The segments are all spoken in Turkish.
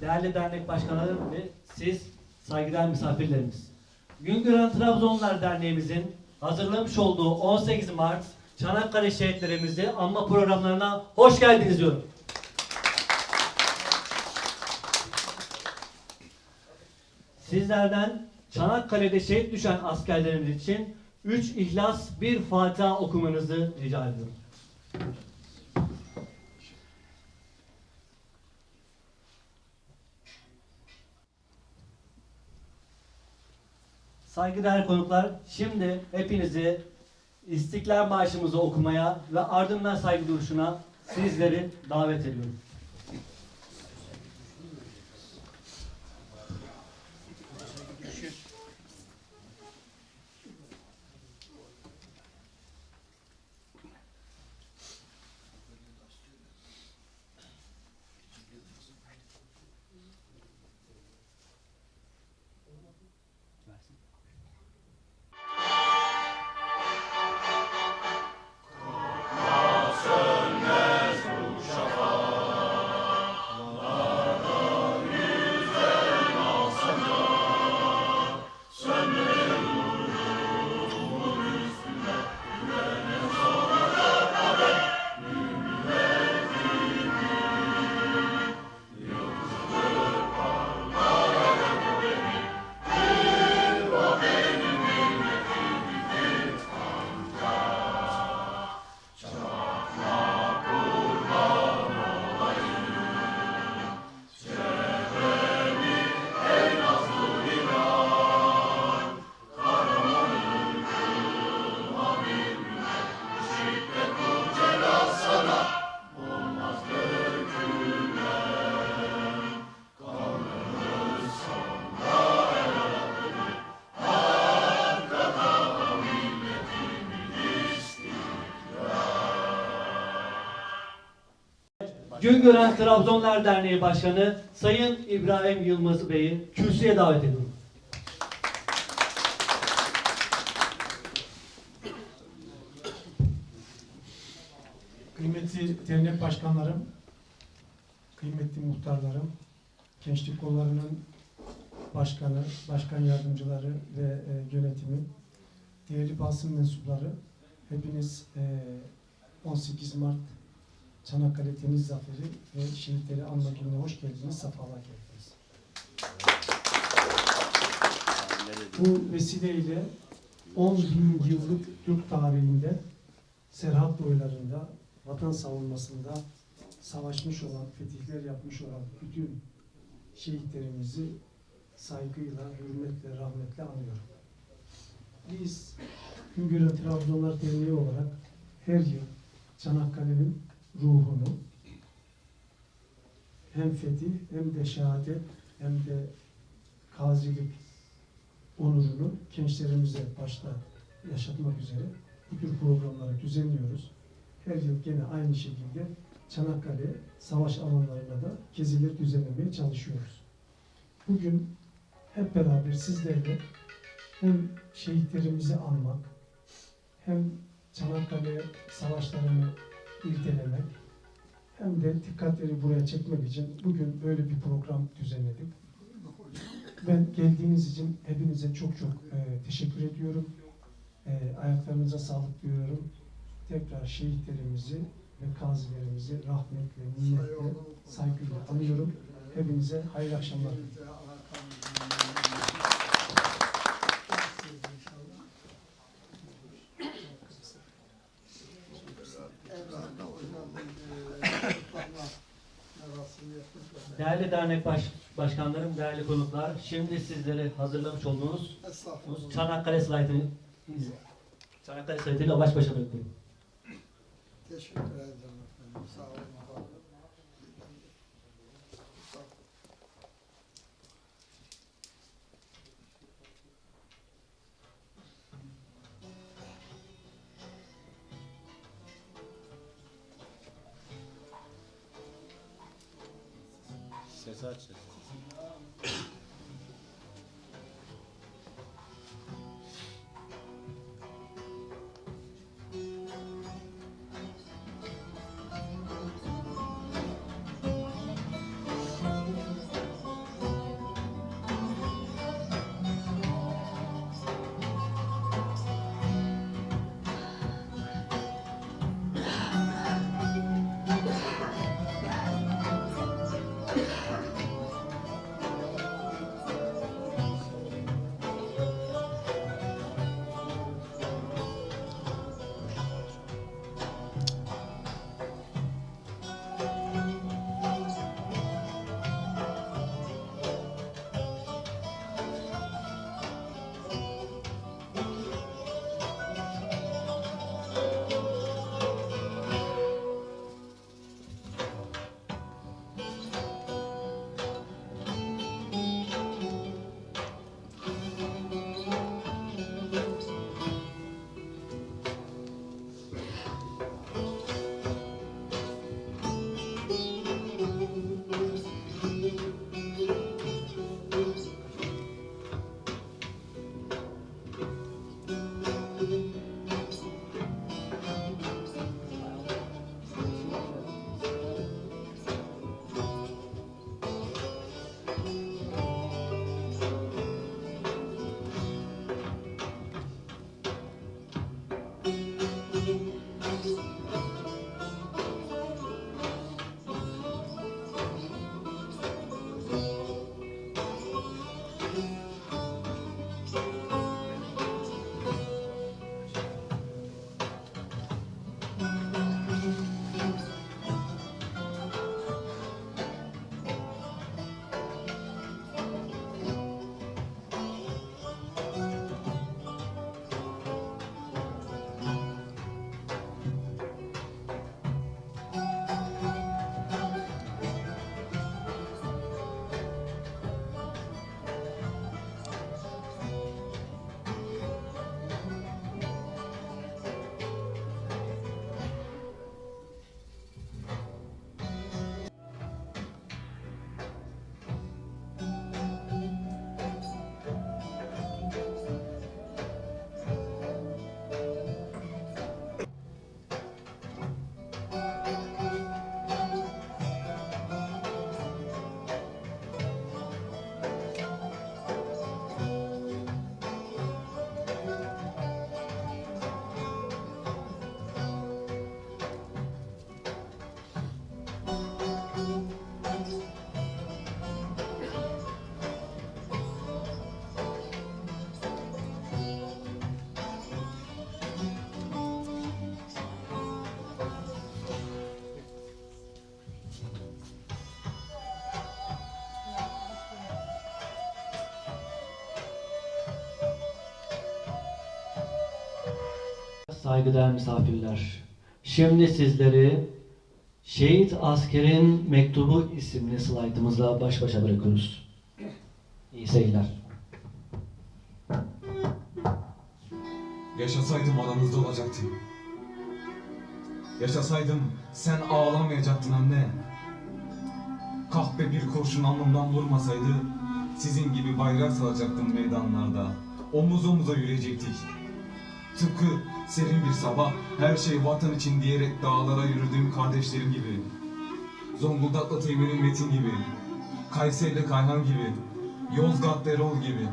değerli dernek başkanlarım ve siz saygıdeğer misafirlerimiz. Güngören Trabzonlar Derneğimizin hazırlamış olduğu 18 Mart Çanakkale şehitlerimizi anma programlarına hoş geldiniz diyorum. Sizlerden Çanakkale'de şehit düşen askerlerimiz için 3 İhlas, bir Fatiha okumanızı rica ediyorum. Saygıdeğer konuklar, şimdi hepinizi İstiklal Marşımızı okumaya ve ardından saygı duruşuna sizleri davet ediyorum. Güngören Trabzonlar Derneği Başkanı Sayın İbrahim Yılmaz Bey'i kürsüye davet ediyorum. Kıymetli dernek başkanlarım, kıymetli muhtarlarım, gençlik kollarının başkanı, başkan yardımcıları ve e, yönetimi, değerli basın mensupları, hepiniz e, 18 Mart Çanakkale Deniz Zaferi ve şehitleri anma gününe hoş geldiniz, sefalar geldiniz. Bu vesileyle 10 bin yıllık Türk tarihinde Serhat boylarında vatan savunmasında savaşmış olan, fetihler yapmış olan bütün şehitlerimizi saygıyla, hürmetle, rahmetle anıyorum. Biz Güngören Trabzonlar Derneği olarak her yıl Çanakkale'nin ruhunu hem fetih hem de şehadet hem de gazilik onurunu gençlerimize başta yaşatmak üzere bu tür programları düzenliyoruz. Her yıl gene aynı şekilde Çanakkale savaş alanlarına da geziler düzenlemeye çalışıyoruz. Bugün hep beraber sizlerle hem şehitlerimizi anmak, hem Çanakkale savaşlarını irdelemek, hem de dikkatleri buraya çekmek için bugün böyle bir program düzenledik. Ben geldiğiniz için hepinize çok çok e, teşekkür ediyorum. E, ayaklarınıza sağlık diyorum. Tekrar şehitlerimizi ve gazilerimizi rahmetle, minnetle, saygıyla anıyorum. Hepinize hayırlı akşamlar. Değerli dernek baş, başkanlarım, değerli konuklar, şimdi sizlere hazırlamış olduğunuz. Çanakkale slaytını. Çanakkale slaytıyla baş başa bırakıyorum. Teşekkür ederim efendim. Sağ olun. Var olun. Saygıdeğer misafirler. Şimdi sizleri Şehit Askerin Mektubu isimli slaytımızla baş başa bırakıyoruz. İyi seyirler. Yaşasaydım aranızda olacaktım. Yaşasaydım sen ağlamayacaktın anne. Kahpe bir kurşun alnımdan vurmasaydı sizin gibi bayrak salacaktım meydanlarda. Omuz omuza yürüyecektik. Tıpkı serin bir sabah her şey vatan için diyerek dağlara yürüdüğüm kardeşlerim gibi. Zonguldak'la Teğmen'in Metin gibi. Kayseri'yle Kayhan gibi. Yozgat'la Erol gibi.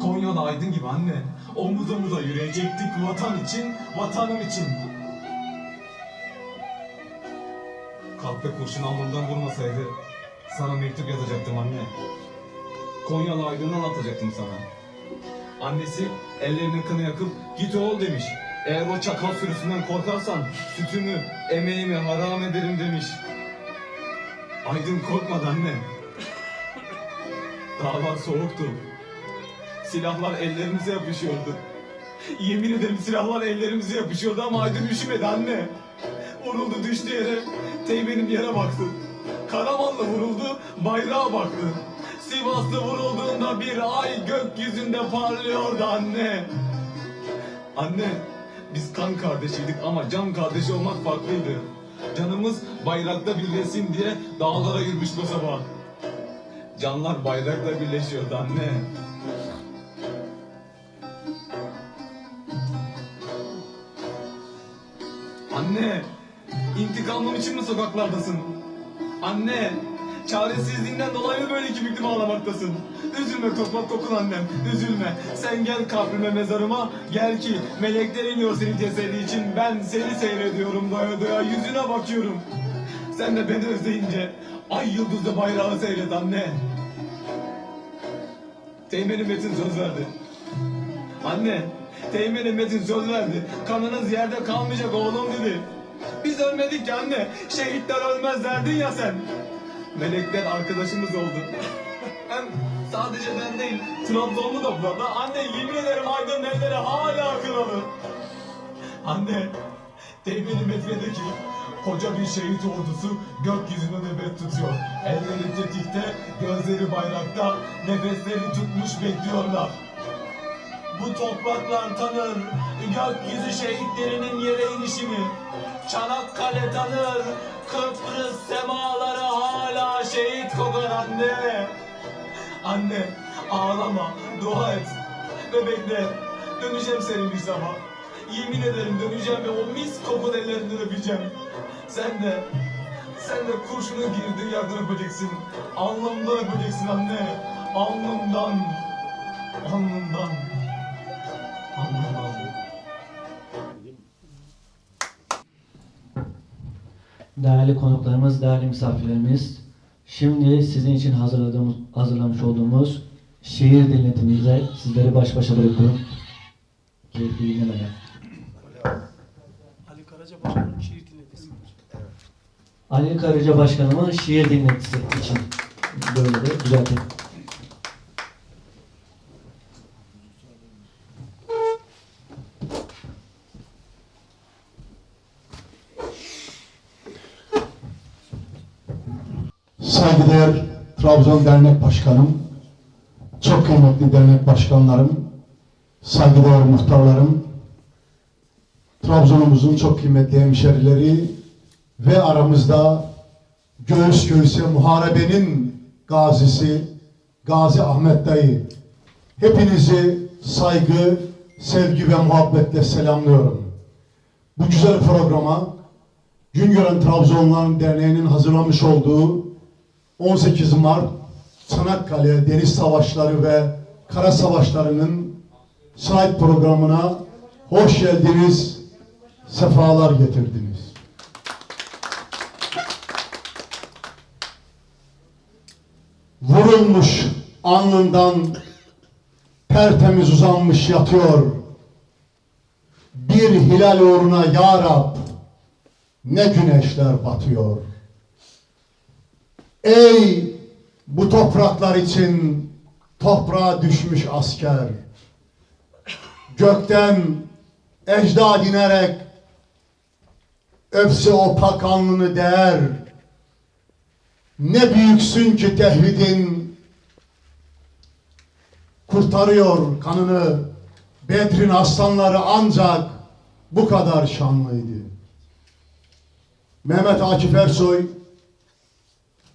Konya'da Aydın gibi anne. Omuz omuza yürüyecektik vatan için, vatanım için. Kalp ve kurşun alnımdan vurmasaydı sana mektup yazacaktım anne. Konyalı Aydın'dan atacaktım sana. Annesi ellerinin kını yakıp git oğul demiş. Eğer o çakal sürüsünden korkarsan sütümü, emeğimi haram ederim demiş. Aydın korkmadı anne. Dağlar soğuktu. Silahlar ellerimize yapışıyordu. Yemin ederim silahlar ellerimize yapışıyordu ama Aydın üşümedi anne. Vuruldu düştü yere. Teğmenim yere baktı. Karamanlı vuruldu bayrağa baktı. Sivaslı vurulduğunda bir ay gökyüzünde parlıyordu anne. Anne biz kan kardeşiydik ama can kardeşi olmak farklıydı. Canımız bayrakta birleşsin diye dağlara yürümüş bu sabah. Canlar bayrakla birleşiyordu anne. Anne, intikamım için mi sokaklardasın? Anne, çaresizliğinden dolayı böyle kibikli ağlamaktasın? Üzülme toprak kokun annem, üzülme. Sen gel kabrime mezarıma, gel ki melekler iniyor senin cesedi için. Ben seni seyrediyorum doya doya, yüzüne bakıyorum. Sen de beni özleyince ay yıldızlı bayrağı seyret anne. Teğmenim Metin söz verdi. Anne, Teğmenim Metin söz verdi. Kanınız yerde kalmayacak oğlum dedi. Biz ölmedik ki anne. Şehitler ölmez derdin ya sen. Melekler arkadaşımız oldu. Hem sadece ben değil, Trabzonlu da burada. Anne yemin ederim Aydın evleri hala kralı. Anne, Teğmen'in metredeki koca bir şehit ordusu gökyüzünü nöbet tutuyor. Elleri tetikte, gözleri bayrakta, nefesleri tutmuş bekliyorlar. Bu topraklar tanır gökyüzü şehitlerinin yere inişini. Çanakkale tanır Kıbrıs semaları hala şehit kokar anne. Anne ağlama, dua et. Bebekle döneceğim senin bir sabah. Yemin ederim döneceğim ve o mis kokun ellerinden öpeceğim. Sen de, sen de kurşunun girdiği yerden öpeceksin. Alnımdan öpeceksin anne. Alnımdan, alnımdan, alnımdan. Değerli konuklarımız, değerli misafirlerimiz, şimdi sizin için hazırladığımız, hazırlamış olduğumuz şiir dinletimimize sizleri baş başa bırakıyorum. Keyifli dinlemeler. Ali Karaca Başkan'ın şiir dinletisi. Ali Karaca Başkanımın şiir dinletisi için böyle de güzel Saygıdeğer Trabzon Dernek Başkanım, çok kıymetli dernek başkanlarım, saygıdeğer muhtarlarım, Trabzon'umuzun çok kıymetli hemşerileri ve aramızda göğüs göğüse muharebenin gazisi Gazi Ahmet Dayı. Hepinizi saygı, sevgi ve muhabbetle selamlıyorum. Bu güzel programa Güngören Trabzonluların Derneği'nin hazırlamış olduğu 18 Mart Çanakkale Deniz Savaşları ve Kara Savaşları'nın slide programına hoş geldiniz, sefalar getirdiniz. Vurulmuş alnından tertemiz uzanmış yatıyor. Bir hilal uğruna ya Rab ne güneşler batıyor. Ey bu topraklar için toprağa düşmüş asker. Gökten ecdad inerek öpse o pak değer. Ne büyüksün ki tevhidin kurtarıyor kanını. Bedrin aslanları ancak bu kadar şanlıydı. Mehmet Akif Ersoy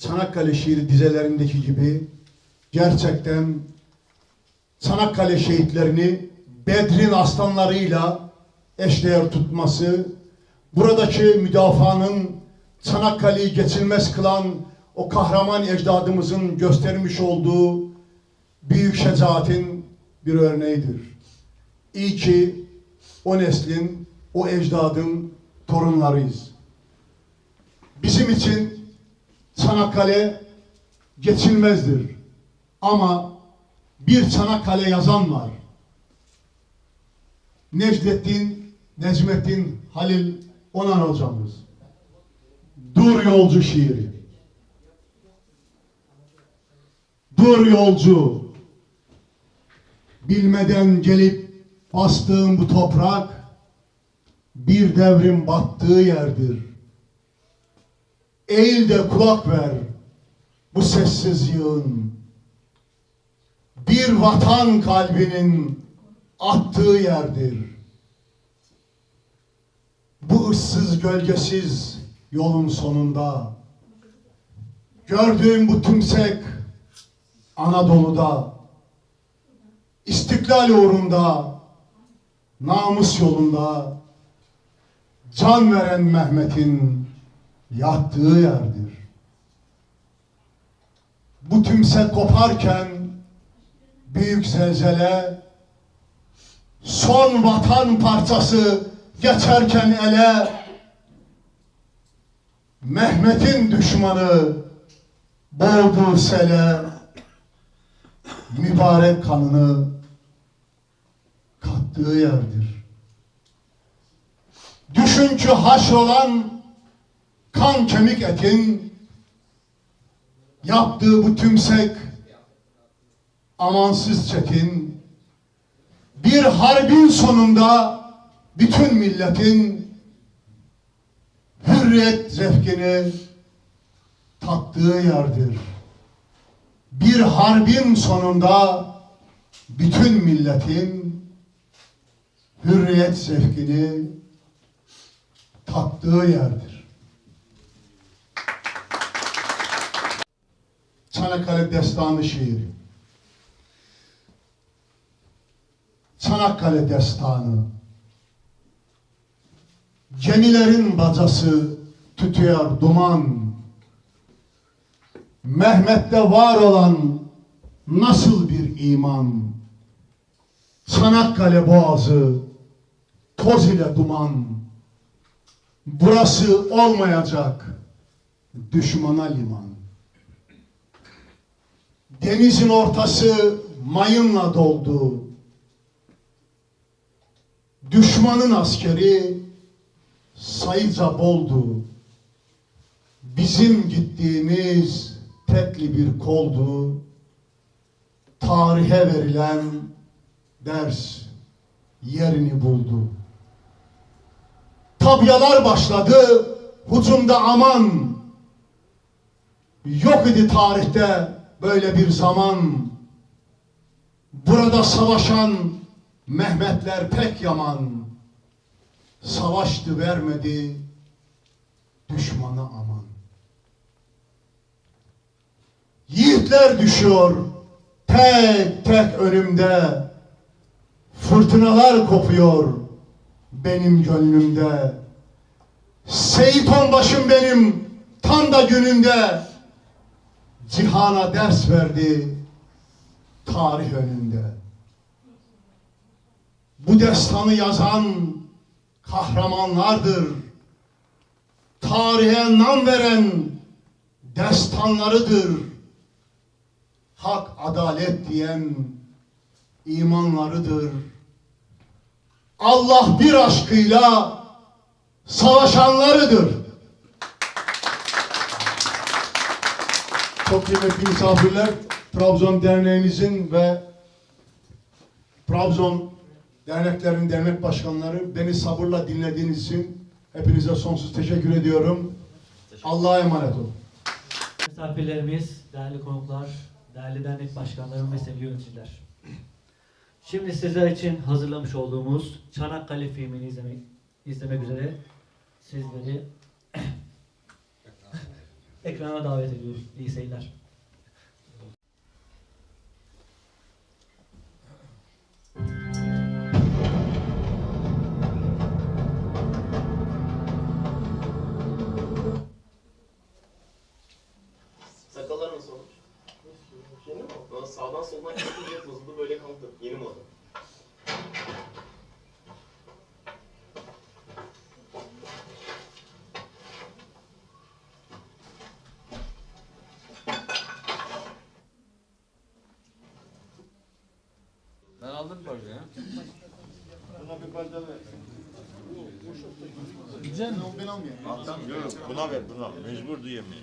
Çanakkale şiiri dizelerindeki gibi gerçekten Çanakkale şehitlerini Bedrin aslanlarıyla eşdeğer tutması, buradaki müdafaanın Çanakkale'yi geçilmez kılan o kahraman ecdadımızın göstermiş olduğu büyük şecaatin bir örneğidir. İyi ki o neslin, o ecdadın torunlarıyız. Bizim için Çanakkale geçilmezdir. Ama bir Çanakkale yazan var. Necdettin, Necmettin Halil Onan hocamız. Dur yolcu şiiri. Dur yolcu. Bilmeden gelip bastığın bu toprak bir devrin battığı yerdir. Eğil de kulak ver bu sessiz yığın. Bir vatan kalbinin attığı yerdir. Bu ıssız gölgesiz yolun sonunda gördüğüm bu tümsek Anadolu'da istiklal uğrunda namus yolunda can veren Mehmet'in yattığı yerdir. Bu tümsek koparken büyük zelzele son vatan parçası geçerken ele Mehmet'in düşmanı boğduğu sele mübarek kanını kattığı yerdir. Düşün ki haş olan kan kemik etin yaptığı bu tümsek amansız çetin bir harbin sonunda bütün milletin hürriyet zevkini tattığı yerdir. Bir harbin sonunda bütün milletin hürriyet zevkini tattığı yerdir. Çanakkale Destanı şiiri. Çanakkale Destanı. Gemilerin bacası tütüyor duman. Mehmet'te var olan nasıl bir iman? Çanakkale Boğazı toz ile duman. Burası olmayacak düşmana liman. Denizin ortası mayınla doldu. Düşmanın askeri sayıca boldu. Bizim gittiğimiz tekli bir koldu. Tarihe verilen ders yerini buldu. Tabyalar başladı, hucumda aman. Yok idi tarihte böyle bir zaman. Burada savaşan Mehmetler pek yaman. Savaştı vermedi düşmana aman. Yiğitler düşüyor tek tek önümde. Fırtınalar kopuyor benim gönlümde. Seyit onbaşım benim tam da gününde cihana ders verdi tarih önünde. Bu destanı yazan kahramanlardır. Tarihe nam veren destanlarıdır. Hak, adalet diyen imanlarıdır. Allah bir aşkıyla savaşanlarıdır. Çok kıymetli misafirler, Trabzon Derneğimizin ve Trabzon derneklerin dernek başkanları beni sabırla dinlediğiniz için hepinize sonsuz teşekkür ediyorum. Allah'a emanet olun. Misafirlerimiz, değerli konuklar, değerli dernek başkanlarım ve sevgili yöneticiler. Şimdi sizler için hazırlamış olduğumuz Çanakkale filmini izlemek, izlemek üzere sizleri ekrana davet ediyoruz. İyi seyirler. Sakallar nasıl olmuş? Yeni mi? Sağdan soldan çıktı diye bozuldu böyle kaldı. Yeni moda. Ben aldım parça ya. Yok buna ver buna. Mecbur diyemiyor.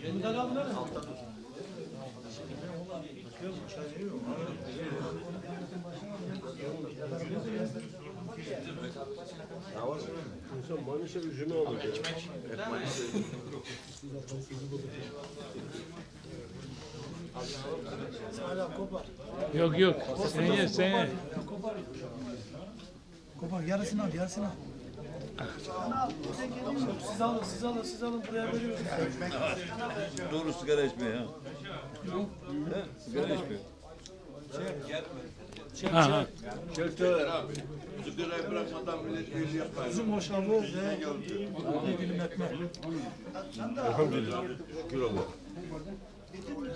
Yok yok. Sen ye sen. Kopar yarısını al yarısını al. Siz alın siz alın siz alın buraya veriyoruz. Doğru sigara içmiyor ha. He, sigara içmiyor. Aha. Sigarayı bırakmadan millet böyle yapar. Uzun boşalma ve bir dilim ekmek. Elhamdülillah. Şükür Allah.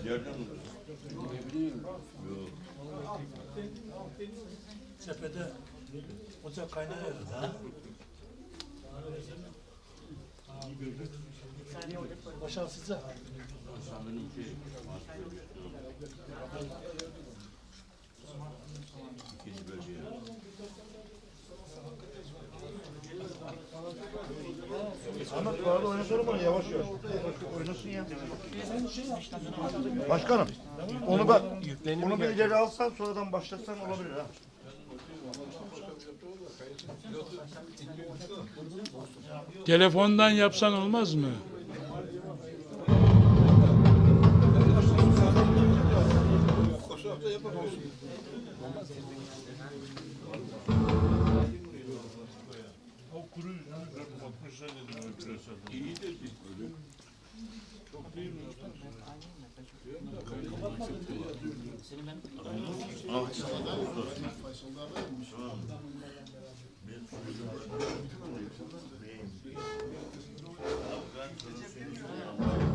Yerden mi? Cephede ocak kaynıyor ha. Başarısızca. Ahmet bu arada oynasana bana yavaş yavaş. Oynasın ya. Başkanım. Onu bak. Onu bir ileri alsan sonradan başlatsan olabilir ha. Telefondan yapsan olmaz mı? O kuru yüzünü gördüm, da mı? Faysal'da da mı? Thank you.